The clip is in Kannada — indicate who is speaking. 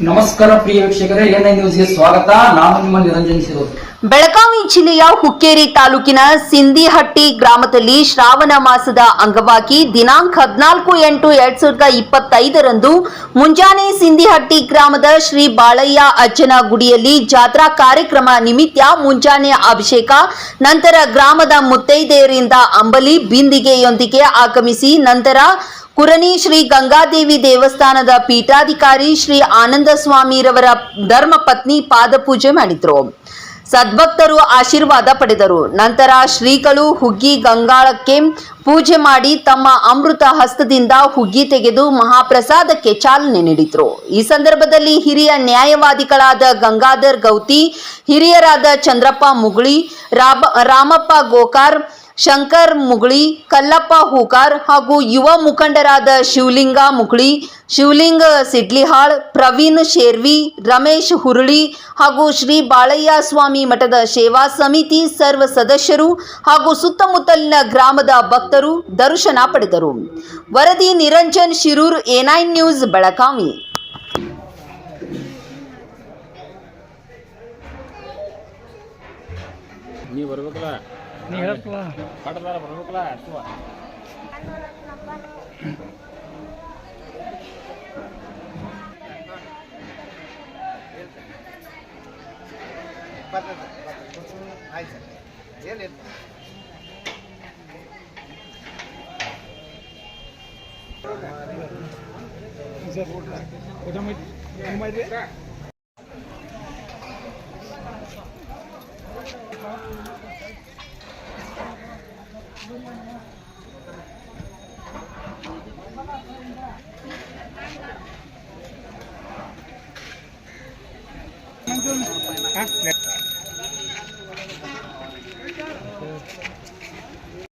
Speaker 1: ನಮಸ್ಕಾರ ಪ್ರಿಯ ವೀಕ್ಷಕರೇ, ಎನ್ ನ್ಯೂಸ್ಗೆ ಸ್ವಾಗತ. ನಾನು ನಿಮ್ಮ ನಿರಂಜನ್ ಸಿರೋದು
Speaker 2: ಬೆಳಗಾವಿ ಜಿಲ್ಲೆಯ ಹುಕ್ಕೇರಿ ತಾಲೂಕಿನ ಸಿಂದಿಹಟ್ಟಿ ಗ್ರಾಮದಲ್ಲಿ ಶ್ರಾವಣ ಮಾಸದ ಅಂಗವಾಗಿ ದಿನಾಂಕ ಹದಿನಾಲ್ಕು ಎಂಟು ಎರಡ್ ಸಾವಿರದ ಇಪ್ಪತ್ತೈದರಂದು ಮುಂಜಾನೆ ಸಿಂದಿಹಟ್ಟಿ ಗ್ರಾಮದ ಶ್ರೀ ಬಾಳಯ್ಯ ಅಜ್ಜನ ಗುಡಿಯಲ್ಲಿ ಜಾತ್ರಾ ಕಾರ್ಯಕ್ರಮ ನಿಮಿತ್ತ ಮುಂಜಾನೆ ಅಭಿಷೇಕ, ನಂತರ ಗ್ರಾಮದ ಮುತ್ತೈದೆಯರಿಂದ ಅಂಬಲಿ, ಬಿಂದಿಗೆಯೊಂದಿಗೆ ಆಗಮಿಸಿ, ನಂತರ ಕುರಣಿ ಶ್ರೀ ಗಂಗಾದೇವಿ ದೇವಸ್ಥಾನದ ಪೀಠಾಧಿಕಾರಿ ಶ್ರೀ ಆನಂದ ಸ್ವಾಮಿರವರ ಧರ್ಮಪತ್ನಿ ಪಾದಪೂಜೆ ಮಾಡಿದ್ರು. ಸದ್ಭಕ್ತರು ಆಶೀರ್ವಾದ ಪಡೆದರು. ನಂತರ ಶ್ರೀಗಳು ಹುಗ್ಗಿ ಗಂಗಾಳಕ್ಕೆ ಪೂಜೆ ಮಾಡಿ ತಮ್ಮ ಅಮೃತ ಹಸ್ತದಿಂದ ಹುಗ್ಗಿ ತೆಗೆದು ಮಹಾಪ್ರಸಾದಕ್ಕೆ ಚಾಲನೆ ನೀಡಿದ್ರು. ಈ ಸಂದರ್ಭದಲ್ಲಿ ಹಿರಿಯ ನ್ಯಾಯವಾದಿಗಳಾದ ಗಂಗಾಧರ್ ಗೌತಿ, ಹಿರಿಯರಾದ ಚಂದ್ರಪ್ಪ ಮುಗುಳಿ, ರಾಬ, ರಾಮಪ್ಪ ಗೋಕಾರ್ ಶಂಕರ್ ಮುಗುಳಿ, ಕಲ್ಲಪ್ಪ ಹೂಕಾರ್ ಹಾಗೂ ಯುವ ಮುಖಂಡರಾದ ಶಿವಲಿಂಗ ಮುಗುಳಿ, ಶಿವಲಿಂಗ ಸಿಡ್ಲಿಹಾಳ್, ಪ್ರವೀಣ್ ಶೇರ್ವಿ, ರಮೇಶ್ ಹುರುಳಿ ಹಾಗೂ ಶ್ರೀ ಬಾಳಯ್ಯ ಸ್ವಾಮಿ ಮಠದ ಸೇವಾ ಸಮಿತಿ ಸರ್ವ ಸದಸ್ಯರು ಹಾಗೂ ಸುತ್ತಮುತ್ತಲಿನ ಗ್ರಾಮದ ಭಕ್ತರು ದರ್ಶನ ಪಡೆದರು. ವರದಿ ನಿರಂಜನ್ ಶಿರೂರ್ ಎನೈನ್ ನ್ಯೂಸ್, ಬೆಳಗಾವಿ.
Speaker 3: ನೀವು ಬರ್ಬೇಕಲ್ಲ?
Speaker 4: ನೀ ಹೇಳಪ್ಪ
Speaker 3: ಪಟದಾರ ಬರ್ಬೇಕಲ್ಲ ಅಷ್ಟುವ
Speaker 4: ಸರ್ ಊಟ ಮಾಡಿ ಊಟ ಮಾಡಿದ್ರಿ Hả?